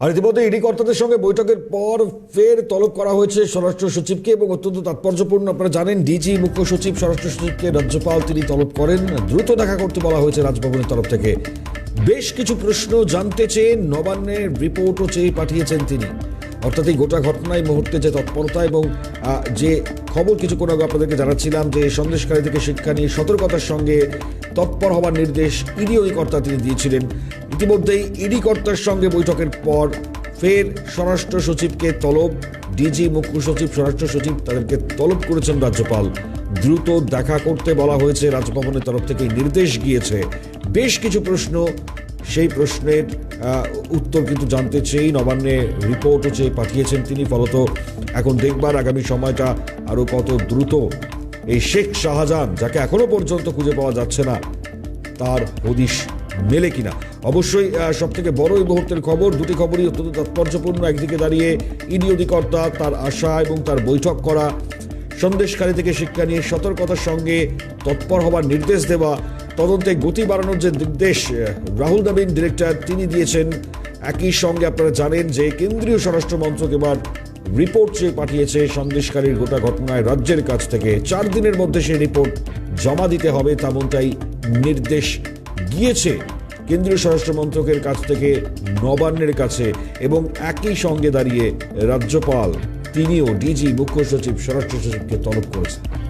আর ইতিমধ্যে ইডি কর্তাদের সঙ্গে বৈঠকের পর ফের তলব করা হয়েছে স্বরাষ্ট্র সচিবকে এবং অত্যন্ত তাৎপর্যপূর্ণ আপনারা জানেন ডিজি মুখ্য সচিব, স্বরাষ্ট্র সচিবকে রাজ্যপাল তিনি তলব করেন। দ্রুত দেখা করতে বলা হয়েছে রাজভবনের তরফ থেকে। বেশ কিছু প্রশ্ন জানতে চেয়ে নবান্নের রিপোর্টও চেয়ে পাঠিয়েছেন তিনি। অর্থাৎ এই গোটা ঘটনায়, মুহূর্তে যে তৎপরতা এবং যে খবর কিছুক্ষণ আগে আপনাদেরকে জানাচ্ছিলাম যে সন্দেশকারী থেকে শিক্ষা নিয়ে সতর্কতার সঙ্গে তৎপর হওয়ার নির্দেশ ইডি ওই কর্তা তিনি দিয়েছিলেন। ইতিমধ্যেই ইডি কর্তার সঙ্গে বৈঠকের পর ফের স্বরাষ্ট্র সচিবকে তলব। ডিজি মুখ্য সচিব, স্বরাষ্ট্র সচিব তাদেরকে তলব করেছেন রাজ্যপাল। দ্রুত দেখা করতে বলা হয়েছে, রাজভবনের তরফ থেকে নির্দেশ গিয়েছে। বেশ কিছু প্রশ্ন, সেই প্রশ্নের উত্তর কিন্তু জানতে চেয়েই নবান্নে রিপোর্টও চেয়ে পাঠিয়েছেন তিনি। ফলত এখন দেখবার আগামী সময়টা আরও কত দ্রুত। এই শেখ শাহজাহান, যাকে এখনও পর্যন্ত খুঁজে পাওয়া যাচ্ছে না, তার হদিশ মেলে কিনা। অবশ্যই সব থেকে বড় এই মুহূর্তের খবর, দুটি খবরই অত্যন্ত তাৎপর্যপূর্ণ। একদিকে দাঁড়িয়ে ইডি অধিকর্তা তার আশা এবং তার বৈঠক করা সন্দেশকারী থেকে শিক্ষা নিয়ে সতর্কতার সঙ্গে তৎপর হবার নির্দেশ দেওয়া, তদন্তে গতি বাড়ানোর যে নির্দেশ রাহুল নবীন ডিরেক্টর তিনি দিয়েছেন, একই সঙ্গে আপনারা জানেন যে কেন্দ্রীয় স্বরাষ্ট্র মন্ত্রক এবার রিপোর্ট চেয়ে পাঠিয়েছে সন্দেশকারীর গোটা ঘটনায় রাজ্যের কাছ থেকে। চার দিনের মধ্যে সেই রিপোর্ট জমা দিতে হবে, তেমনটাই নির্দেশ গিয়েছে। কেন্দ্রীয় স্বরাষ্ট্র মন্ত্রকের কাছ থেকে নবান্নের কাছে এবং একই সঙ্গে দাঁড়িয়ে রাজ্যপাল, তিনিও ডিজি মুখ্য সচিব, স্বরাষ্ট্র সচিবকে তলব করেছেন।